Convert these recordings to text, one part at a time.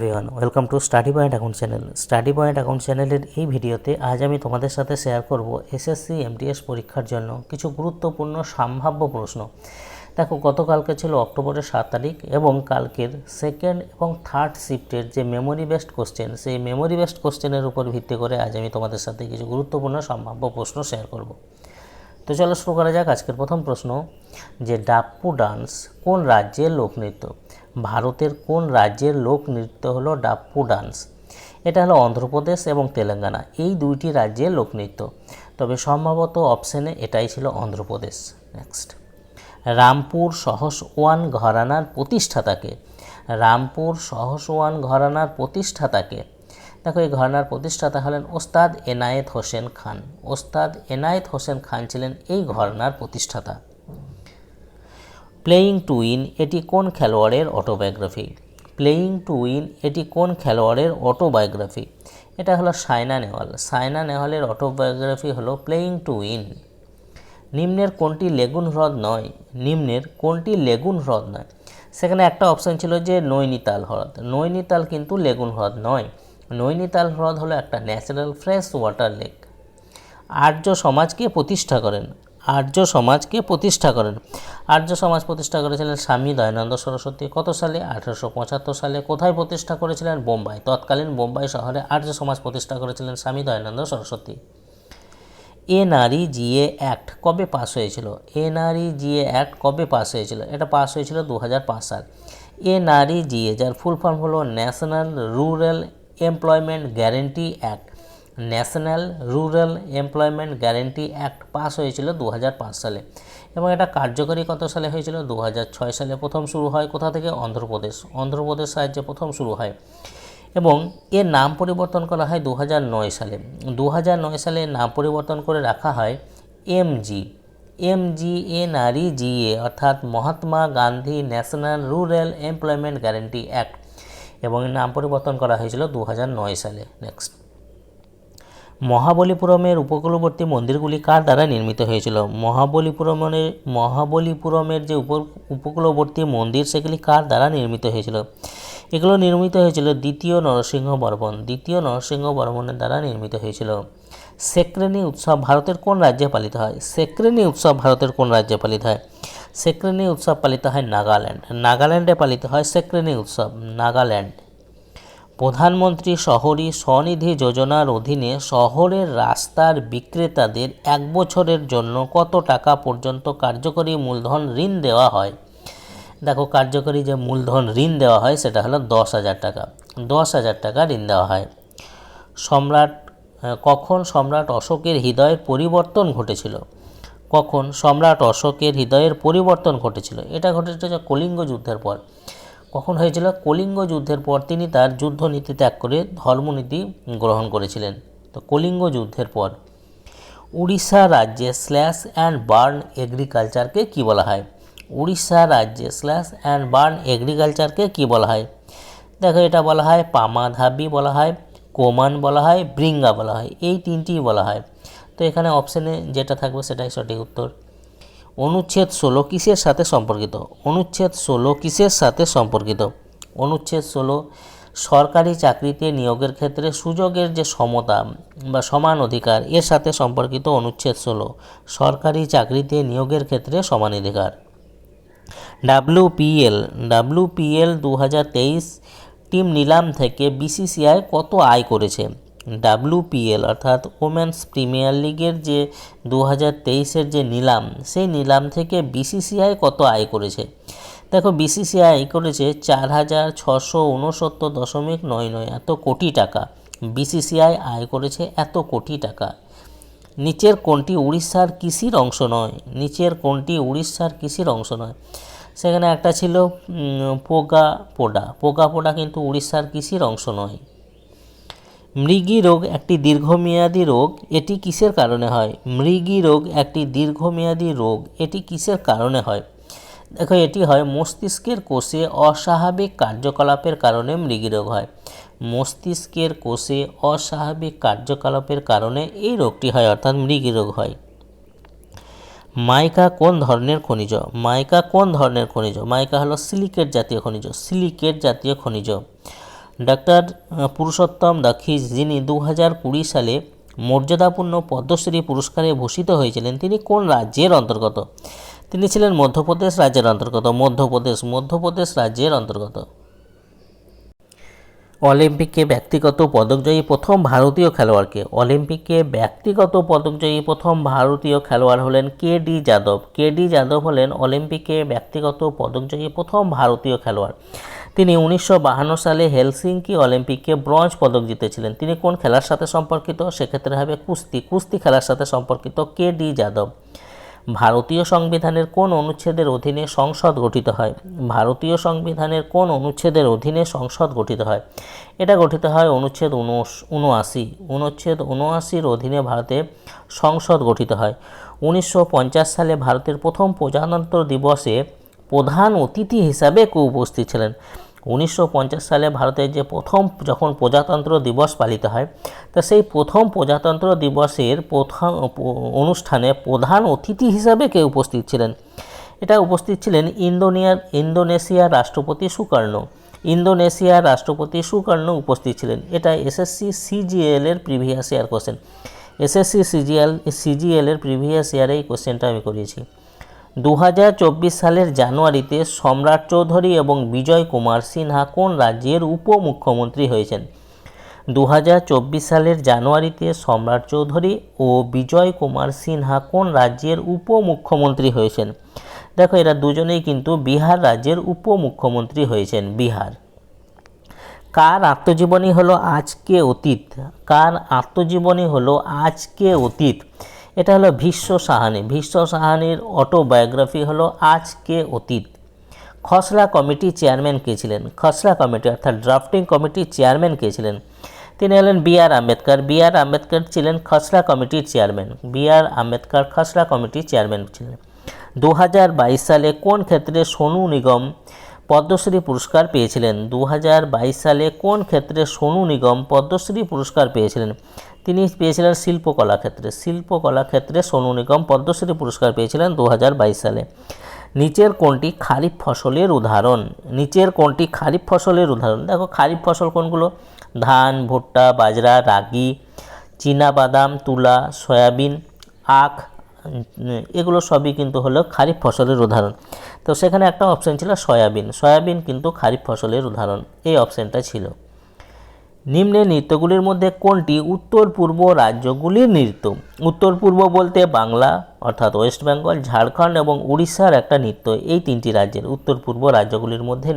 Everyone welcome to study point account channel study point account চ্যানেলের এই ভিডিওতে আজ আমি তোমাদের সাথে শেয়ার করব এসএসসি এমটিএস পরীক্ষার জন্য কিছু গুরুত্বপূর্ণ সম্ভাব্য প্রশ্ন। দেখো, গতকালকে ছিল অক্টোবরের সাত তারিখ এবং কালকের সেকেন্ড এবং থার্ড শিফটের যে মেমোরি বেসড কোশ্চেন সেই মেমোরি বেসড কোশ্চেনের উপর ভিত্তি করে আজ আমি তোমাদের সাথে কিছু গুরুত্বপূর্ণ সম্ভাব্য প্রশ্ন শেয়ার করব। তো চলো শুরু করা যাক আজকের প্রথম প্রশ্ন, যে ডাপ্পু ডান্স কোন রাজ্যের লোকনৃত্য ভারতের কোন রাজ্যের লোকনৃত্য হলো ডাপ্পু ডান্স? এটা হলো অন্ধ্রপ্রদেশ এবং তেলেঙ্গানা। এই দুইটি রাজ্যের লোকনৃত্য তবে সম্ভবত অপশানে এটাই ছিল অন্ধ্রপ্রদেশ। নেক্সট রামপুর সহস ওয়ান ঘরানার প্রতিষ্ঠাতাকে। রামপুর সহস ওয়ান ঘরানার প্রতিষ্ঠাতাকে। দেখো, এই ঘরানার প্রতিষ্ঠাতা হলেন ওস্তাদ এনায়েত হোসেন খান। ওস্তাদ এনায়েত হোসেন খান ছিলেন এই ঘরানার প্রতিষ্ঠাতা। প্লেয়িং টু উইন এটি কোন খেলোয়াড়ের অটোবায়োগ্রাফি প্লেয়িং টু উইন এটি কোন খেলোয়াড়ের অটোবায়োগ্রাফি এটা হলো সাইনা নেওয়াল সাইনা নেওয়ালের অটোবায়োগ্রাফি হলো প্লেয়িং টু উইন নিম্নের কোনটি লেগুন হ্রদ নয়? নিম্নের কোনটি লেগুন হ্রদ নয়? সেখানে একটা অপশান ছিল যে নৈনিতাল হ্রদ। নৈনিতাল কিন্তু লেগুন হ্রদ নয়। নৈনিতাল হ্রদ হলো একটা natural fresh water lake Arya সমাজকে প্রতিষ্ঠা করেন। আর্য সমাজকে প্রতিষ্ঠা করেন। আর্য সমাজ প্রতিষ্ঠা করেছিলেন স্বামী দয়ানন্দ সরস্বতী। কত সালে? আঠারোশো পঁচাত্তর সালে। কোথায় প্রতিষ্ঠা করেছিলেন? বোম্বাই। তৎকালীন বোম্বাই শহরে আর্য সমাজ প্রতিষ্ঠা করেছিলেন Swami Dayananda Saraswati. NRE GA act কবে পাস হয়েছিল? এনআরই জিএ অ্যাক্ট কবে পাস হয়েছিল? এটা পাস হয়েছিল দু হাজার পাঁচ সাল। এনআরই জিএ, যার ফুল ফর্ম হলো national rural employment guarantee act. National rural employment guarantee act pass হয়েছিল দু হাজার পাঁচ সালে এবং এটা কার্যকরী কত সালে হয়েছিল? দু হাজার ছয় সালে প্রথম শুরু হয় কোথা থেকে? অন্ধ্রপ্রদেশ। অন্ধ্রপ্রদেশ রাজ্যে প্রথম শুরু হয় এবং এর নাম পরিবর্তন করা হয় দু হাজার নয় সালে। দু হাজার নয় সালে নাম পরিবর্তন করে রাখা হয় এমজি এমজি এ নারী জিএ অর্থাৎ Mahatma Gandhi national rural employment guarantee act এবং নাম পরিবর্তন করা হয়েছিল দু হাজার নয় সালে। নেক্সট। মহাবলীপুরমের উপকূলবর্তী মন্দিরগুলি কার দ্বারা নির্মিত হয়েছিল? মহাবলীপুরমের মহাবলীপুরমের যে উপ, উপকূলবর্তী মন্দির, সেগুলি কার দ্বারা নির্মিত হয়েছিল? এগুলো নির্মিত হয়েছিল দ্বিতীয় নরসিংহ বর্মন দ্বিতীয় নরসিংহ বর্মনের দ্বারা নির্মিত হয়েছিল। সেক্রেনি উৎসব ভারতের কোন রাজ্যে পালিত হয়? সেক্রেনি উৎসব ভারতের কোন রাজ্যে পালিত হয়? সেক্রেনি উৎসব পালিত হয় নাগাল্যান্ড। নাগাল্যান্ডে পালিত হয় সেক্রেনি উৎসব। নাগাল্যান্ড। প্রধানমন্ত্রী শহরী স্বনিধি যোজনার অধীনে শহরের রাস্তার বিক্রেতাদের এক বছরের জন্য কত টাকা পর্যন্ত কার্যকরী মূলধন ঋণ দেওয়া হয়? দেখো, কার্যকরী যে মূলধন ঋণ দেওয়া হয়, সেটা হলো দশ হাজার টাকা। দশ হাজার টাকা ঋণ দেওয়া হয়। সম্রাট কখন সম্রাট অশোকের হৃদয়ের পরিবর্তন ঘটেছিল? কখন সম্রাট অশোকের হৃদয়ের পরিবর্তন ঘটেছিল? এটা ঘটেছিল কলিঙ্গ যুদ্ধের পর। কখন হয়েছিল? কলিঙ্গ যুদ্ধের পর তিনি তার যুদ্ধনীতি ত্যাগ করে ধর্মনীতি গ্রহণ করেছিলেন। তো কলিঙ্গ যুদ্ধের পর উড়িষ্যা রাজ্যে স্ল্যাশ অ্যান্ড বার্ন এগ্রিকালচারকে কী বলা হয়? উড়িষ্যা রাজ্যে স্ল্যাশ অ্যান্ড বার্ন এগ্রিকালচারকে কী বলা হয়? দেখো, এটা বলা হয়, পামাধাবি বলা হয়, কোমান বলা হয়, ব্রিঙ্গা বলা হয়, এই তিনটিই বলা হয়। তো এখানে অপশানে যেটা থাকবে সেটাই সঠিক উত্তর। অনুচ্ছেদ ষোলো কিসের সাথে সম্পর্কিত? অনুচ্ছেদ ষোলো কিসের সাথে সম্পর্কিত? অনুচ্ছেদ ষোলো, সরকারি চাকরিতে নিয়োগের ক্ষেত্রে সুযোগের যে সমতা বা সমান অধিকার, এর সাথে সম্পর্কিত অনুচ্ছেদ ষোলো, সরকারি চাকরিতে নিয়োগের ক্ষেত্রে সমান অধিকার। ডাব্লিউপিএল ডাব্লিউপিএল দু হাজার তেইশ, টিম নিলাম থেকে বিসিসিআই কত আয় করেছে? ডাব্লিউপিএল অর্থাৎ ওমেন্স প্রিমিয়ার লিগের যে দু হাজার তেইশের যে নিলাম, সেই নিলাম থেকে বিসিসিআই কত আয় করেছে? দেখো বিসিসিআই করেছে চার হাজার ছশো উনসত্তর দশমিক নয় নয়, এত কোটি টাকা। বিসিসিআই আয় করেছে এত কোটি টাকা। নিচের কোনটি উড়িষ্যার কৃষির অংশ নয়? নিচের কোনটি উড়িষ্যার কৃষির অংশ নয়? সেখানে একটা ছিল পোগা পোডা। পোগা পোডা কিন্তু উড়িষ্যার কৃষির অংশ নয়। মৃগী রোগ একটি দীর্ঘমেয়াদী রোগ, এটি কিসের কারণে হয়? মৃগী রোগ একটি দীর্ঘমেয়াদী রোগ, এটি কিসের কারণে হয়? দেখো, এটি হয় মস্তিষ্কের কোষে অস্বাভাবিক কার্যকলাপের কারণে মৃগী রোগ হয়। মস্তিষ্কের কোষে অস্বাভাবিক কার্যকলাপের কারণে এই রোগটি হয়, অর্থাৎ মৃগী রোগ হয়। মাইকা কোন ধরনের খনিজ? মাইকা কোন ধরনের খনিজ? মাইকা হলো সিলিকেট জাতীয় খনিজ। সিলিকেট জাতীয় খনিজ। ডাক্তার পুরুষোত্তম দাখিজ যিনি দু হাজার কুড়ি সালে মর্যাদাপূর্ণ পদ্মশ্রী পুরস্কারে ভূষিত হয়েছিলেন, তিনি কোন রাজ্যের অন্তর্গত? তিনি ছিলেন মধ্যপ্রদেশ রাজ্যের অন্তর্গত, মধ্যপ্রদেশ মধ্যপ্রদেশ রাজ্যের অন্তর্গত। অলিম্পিকে ব্যক্তিগত পদকজয়ী প্রথম ভারতীয় খেলোয়াড়কে। অলিম্পিকে ব্যক্তিগত পদকজয়ী প্রথম ভারতীয় খেলোয়াড় হলেন কে ডি যাদব। কে ডি যাদব হলেন অলিম্পিকে ব্যক্তিগত পদকজয়ী প্রথম ভারতীয় খেলোয়াড়। তিনি উনিশশো সালে হেলসিঙ্কি অলিম্পিকে ব্রঞ্জ পদক জিতেছিলেন। তিনি কোন খেলার সাথে সম্পর্কিত? সেক্ষেত্রে হবে কুস্তি। কুস্তি খেলার সাথে সম্পর্কিত কে ডি যাদব। ভারতীয় সংবিধানের কোন অনুচ্ছেদের অধীনে সংসদ গঠিত হয়? ভারতীয় সংবিধানের কোন অনুচ্ছেদের অধীনে সংসদ গঠিত হয়? এটা গঠিত হয় অনুচ্ছেদ উনআশি। অনুচ্ছেদ উনআশির অধীনে ভারতে সংসদ গঠিত হয়। উনিশশো পঞ্চাশ সালে ভারতের প্রথম প্রজাতন্ত্র দিবসে প্রধান অতিথি হিসাবে উপস্থিত ছিলেন। উনিশশো পঞ্চাশ সালে ভারতের যে প্রথম যখন প্রজাতন্ত্র দিবস পালিত হয়, তা সেই প্রথম প্রজাতন্ত্র দিবসের প্রথম অনুষ্ঠানে প্রধান অতিথি হিসাবে কে উপস্থিত ছিলেন? এটা উপস্থিত ছিলেন ইন্দোনিয়ার, ইন্দোনেশিয়ার রাষ্ট্রপতি সুকর্ণ। ইন্দোনেশিয়ার রাষ্ট্রপতি সুকর্ণ উপস্থিত ছিলেন। এটা এসএসসি সিজিএল এর previous year question. SSC CGL CGL এর প্রিভিয়াস ইয়ারে এই কোশ্চেনটা আমি করিয়েছি। দু হাজার চব্বিশ সালের জানুয়ারিতে সম্রাট চৌধুরী এবং বিজয় কুমার সিনহা কোন রাজ্যের উপমুখ্যমন্ত্রী হয়েছেন? দু হাজার চব্বিশ সালের জানুয়ারিতে সম্রাট চৌধুরী ও বিজয় কুমার সিনহা কোন রাজ্যের উপমুখ্যমন্ত্রী হয়েছেন? দেখো, এরা দুজনেই কিন্তু বিহার রাজ্যের উপমুখ্যমন্ত্রী হয়েছেন, বিহার। কার আত্মজীবনী হলো আজকে অতীত? কার আত্মজীবনী হলো আজকে অতীত? এটা হলো ভীষ্ম সাহানি। ভীষ্ম সাহানির অটোবায়োগ্রাফি হলো আজকে অতীত। খসড়া কমিটি চেয়ারম্যান কে ছিলেন? খসড়া কমিটি অর্থাৎ ড্রাফটিং কমিটির চেয়ারম্যান কে ছিলেন? তিনি হলেন B R Ambedkar. B R Ambedkar ছিলেন খসড়া কমিটির চেয়ারম্যান বি আর আম্বেদকর খসড়া কমিটির চেয়ারম্যান ছিলেন। দু হাজার বাইশ সালে কোন ক্ষেত্রে সোনু নিগম পদ্মশ্রী পুরস্কার পেয়েছিলেন? দু হাজার বাইশ সালে কোন ক্ষেত্রে সোনু নিগম পদ্মশ্রী পুরস্কার পেয়েছিলেন? তিনি পেয়েছিলেন শিল্পকলা ক্ষেত্রে। শিল্পকলা ক্ষেত্রে সোনু নিগম পদ্মশ্রী পুরস্কার পেয়েছিলেন দু হাজার বাইশ সালে। নিচের কোনটি খারিফ ফসলের উদাহরণ? নিচের কোনটি খারিফ ফসলের উদাহরণ? দেখো, খারিফ ফসল কোনগুলো? ধান, ভুট্টা, বাজরা, রাগি বাদাম তুলা, সয়াবিন, আখ, এগুলো সবই কিন্তু হলো খারিফ ফসলের উদাহরণ। তো সেখানে একটা অপশান ছিল সয়াবিন। সয়াবিন কিন্তু খারিফ ফসলের উদাহরণ। এই অপশানটা ছিল। নিম্নে নৃত্যগুলির মধ্যে কোনটি উত্তর পূর্ব রাজ্যগুলির নৃত্য? উত্তর পূর্ব বলতে বাংলা, অর্থাৎ ওয়েস্ট বেঙ্গল, ঝাড়খণ্ড এবং উড়িষ্যার একটা নৃত্য। এই তিনটি রাজ্যের উত্তর পূর্ব রাজ্যগুলির মধ্যে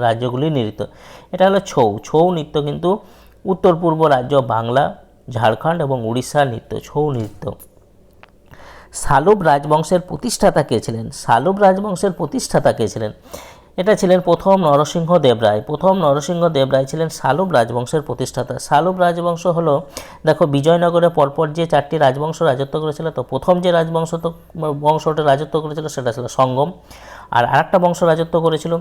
রাজ্যগুলির নৃত্য। এটা হলো ছৌ। ছৌ নৃত্য কিন্তু উত্তর পূর্ব রাজ্য বাংলা, ঝাড়খণ্ড এবং উড়িষ্যার নৃত্য, ছৌ নৃত্য। শালুব রাজবংশের প্রতিষ্ঠাতা কে ছিলেন? শালুব রাজবংশের প্রতিষ্ঠাতা কে ছিলেন? এটা ছিলেন প্রথম নরসিংহ দেবরায়। প্রথম নরসিংহ দেবরায় ছিলেন শালুব রাজবংশের প্রতিষ্ঠাতা। শালুব রাজবংশ হলো, দেখো, বিজয়নগরে পরপর যে চারটি রাজবংশ রাজত্ব করেছিল, তো প্রথম যে রাজবংশ তো, বংশটা রাজত্ব করেছিল সেটা ছিল সঙ্গম। আর আরেকটা বংশ রাজত্ব করেছিল,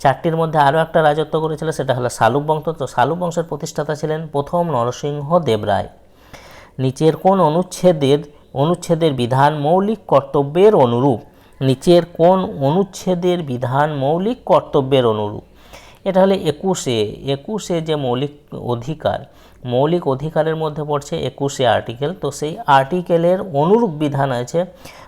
চারটির মধ্যে আরও একটা রাজত্ব করেছিল, সেটা হলো শালুব বংশ। তো শালুব বংশের প্রতিষ্ঠাতা ছিলেন প্রথম নরসিংহ দেবরায়। নিচের কোন অনুচ্ছেদের অনুচ্ছেদের বিধান মৌলিক কর্তব্যের অনুরূপ। নিচের কোন অনুচ্ছেদের বিধান মৌলিক কর্তব্যের অনুরূপ। এটা হলে একুশে। একুশে যে মৌলিক অধিকার, মৌলিক অধিকারের মধ্যে পড়ছে একুশে আর্টিকেল তো সেই আর্টিকেলের অনুরূপ বিধান আছে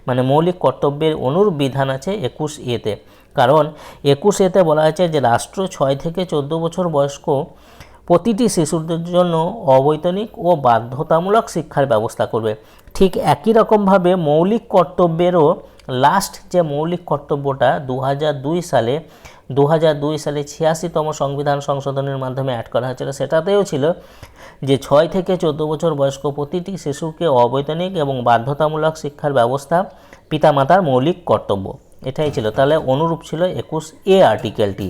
মানে মৌলিক কর্তব্যের অনুরূপ বিধান আছে একুশ এতে কারণ একুশ এতে বলা হয়েছে যে রাষ্ট্র ছয় থেকে চোদ্দ বছর বয়স্ক প্রতিটি শিশুদের জন্য অবৈতনিক ও বাধ্যতামূলক শিক্ষার ব্যবস্থা করবে। ঠিক একই রকমভাবে মৌলিক কর্তব্যেরও লাস্ট যে মৌলিক কর্তব্যটা দু হাজার দুই সালে দু হাজার দুই সালে ছিয়াশিতম সংবিধান সংশোধনের মাধ্যমে অ্যাড করা হয়েছিল, সেটাতেও ছিল যে ছয় থেকে চোদ্দ বছর বয়স্ক প্রতিটি শিশুকে অবৈতনিক এবং বাধ্যতামূলক শিক্ষার ব্যবস্থা পিতামাতার মৌলিক কর্তব্য। এটাই ছিল। তাহলে অনুরূপ ছিল একুশ এ আর্টিকেলটি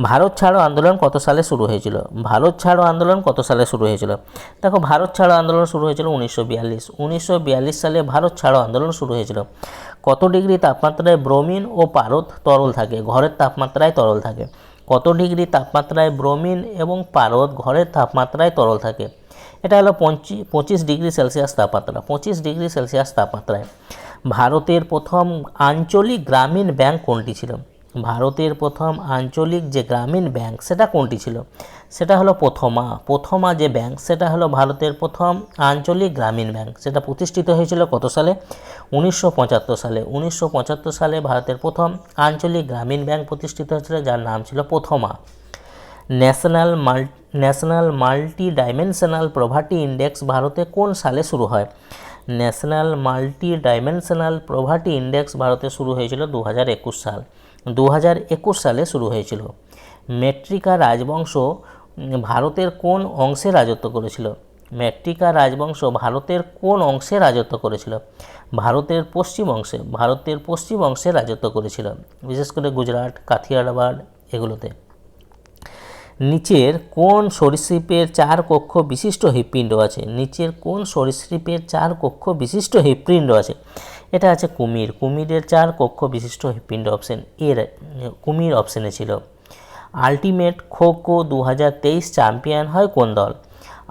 ভারত ছাড়ো আন্দোলন কত সালে শুরু হয়েছিল? ভারত ছাড়ো আন্দোলন কত সালে শুরু হয়েছিল? দেখো, ভারত ছাড়ো আন্দোলন শুরু হয়েছিল উনিশশো বিয়াল্লিশ। উনিশশো বিয়াল্লিশ সালে ভারত ছাড়ো আন্দোলন শুরু হয়েছিল। কত ডিগ্রি তাপমাত্রায় ব্রোমিন ও পারদ তরল থাকে? ঘরের তাপমাত্রায় তরল থাকে। কত ডিগ্রি তাপমাত্রায় ব্রোমিন এবং পারদ ঘরের তাপমাত্রায় তরল থাকে? এটা হলো পঁচিশ ডিগ্রি সেলসিয়াস তাপমাত্রা, পঁচিশ ডিগ্রি সেলসিয়াস তাপমাত্রায়। ভারতের প্রথম আঞ্চলিক গ্রামীণ ব্যাংক কোনটি ছিল? ভারতের প্রথম আঞ্চলিক যে গ্রামীণ ব্যাংক, সেটা কোনটি ছিল? সেটা হলো প্রথমা। প্রথমা যে ব্যাংক, সেটা হলো ভারতের প্রথম আঞ্চলিক গ্রামীণ ব্যাংক। সেটা প্রতিষ্ঠিত হয়েছিল কত সালে? উনিশশো পঁচাত্তর সালে। উনিশশো পঁচাত্তর সালে ভারতের প্রথম আঞ্চলিক গ্রামীণ ব্যাংক প্রতিষ্ঠিত হয়েছিল, যার নাম ছিল প্রথমা। ন্যাশনাল মাল national multi dimensional poverty index ভারতে কোন সালে শুরু হয়? National multi dimensional poverty index ভারতে শুরু হয়েছিল দু হাজার একুশ সাল। দু হাজার একুশ সালে শুরু হয়েছিল। মেট্রিকা রাজবংশ ভারতের কোন অংশে রাজত্ব করেছিল? মেট্রিকা রাজবংশ ভারতের কোন অংশে রাজত্ব করেছিল? ভারতের পশ্চিম অংশে, ভারতের পশ্চিম অংশে রাজত্ব করেছিল। বিশেষ করে গুজরাট, কাথিয়াবাদ, এগুলোতে। নিচের কোন সরীসৃপের চার কক্ষ বিশিষ্ট হৃৎপিণ্ড আছে? নিচের কোন সরীসৃপের চার কক্ষ বিশিষ্ট হৃৎপিণ্ড আছে? এটা আছে কুমির। কুমিরের চার কক্ষ বিশিষ্ট হৃৎপিণ্ড অপশন এর কুমির অপশনে ছিল। আলটিমেট খো খো দু হাজার তেইশ চ্যাম্পিয়ন হয় কোন দল?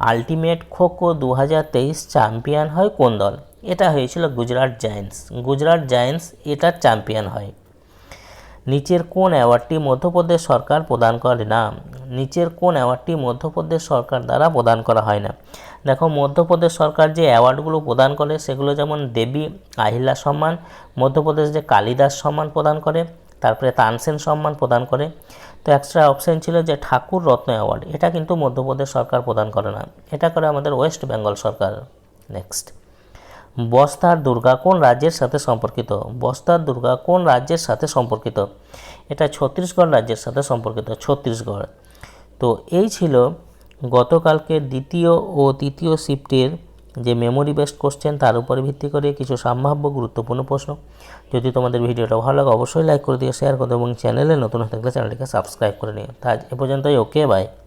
আলটিমেট খো খো দু হাজার তেইশ চ্যাম্পিয়ন হয় কোন দল? এটা হয়েছিল গুজরাট জায়েন্টস। গুজরাট জায়েন্টস এটার চ্যাম্পিয়ন হয়। নিচের কোন অ্যাওয়ার্ডটি মধ্যপ্রদেশ সরকার প্রদান করে না। নিচের কোন অ্যাওয়ার্ডটি মধ্যপ্রদেশ সরকার দ্বারা প্রদান করা হয় না। দেখো, মধ্যপ্রদেশ সরকার যে অ্যাওয়ার্ডগুলো প্রদান করে, সেগুলো যেমন দেবী, আহিলা সম্মান, মধ্যপ্রদেশ যে কালিদাস সম্মান প্রদান করে, তারপরে তানসেন সম্মান প্রদান করে। তো এক্সট্রা অপশন ছিল যে ঠাকুর রত্ন অ্যাওয়ার্ড। এটা কিন্তু মধ্যপ্রদেশ সরকার প্রদান করে না। এটা করে আমাদের ওয়েস্ট বেঙ্গল সরকার। নেক্সট বস্তার দুর্গা কোন রাজ্যের সাথে সম্পর্কিত? বস্তার দুর্গা কোন রাজ্যের সাথে সম্পর্কিত? এটা ছত্তিশগড় রাজ্যের সাথে সম্পর্কিত, ছত্তিশগড়। তো এই ছিল গতকালকে দ্বিতীয় ও তৃতীয় শিফটের যে মেমোরি বেসড কোশ্চেন তার উপর ভিত্তি করে কিছু সম্ভাব্য গুরুত্বপূর্ণ প্রশ্ন। যদি তোমাদের ভিডিওটা ভালো লাগে, অবশ্যই লাইক করে দিয়ে শেয়ার করো এবং চ্যানেলে নতুন হয়ে থাকলে চ্যানেলটিকে সাবস্ক্রাইব করে নিও। তা এ পর্যন্তই ওকে বাই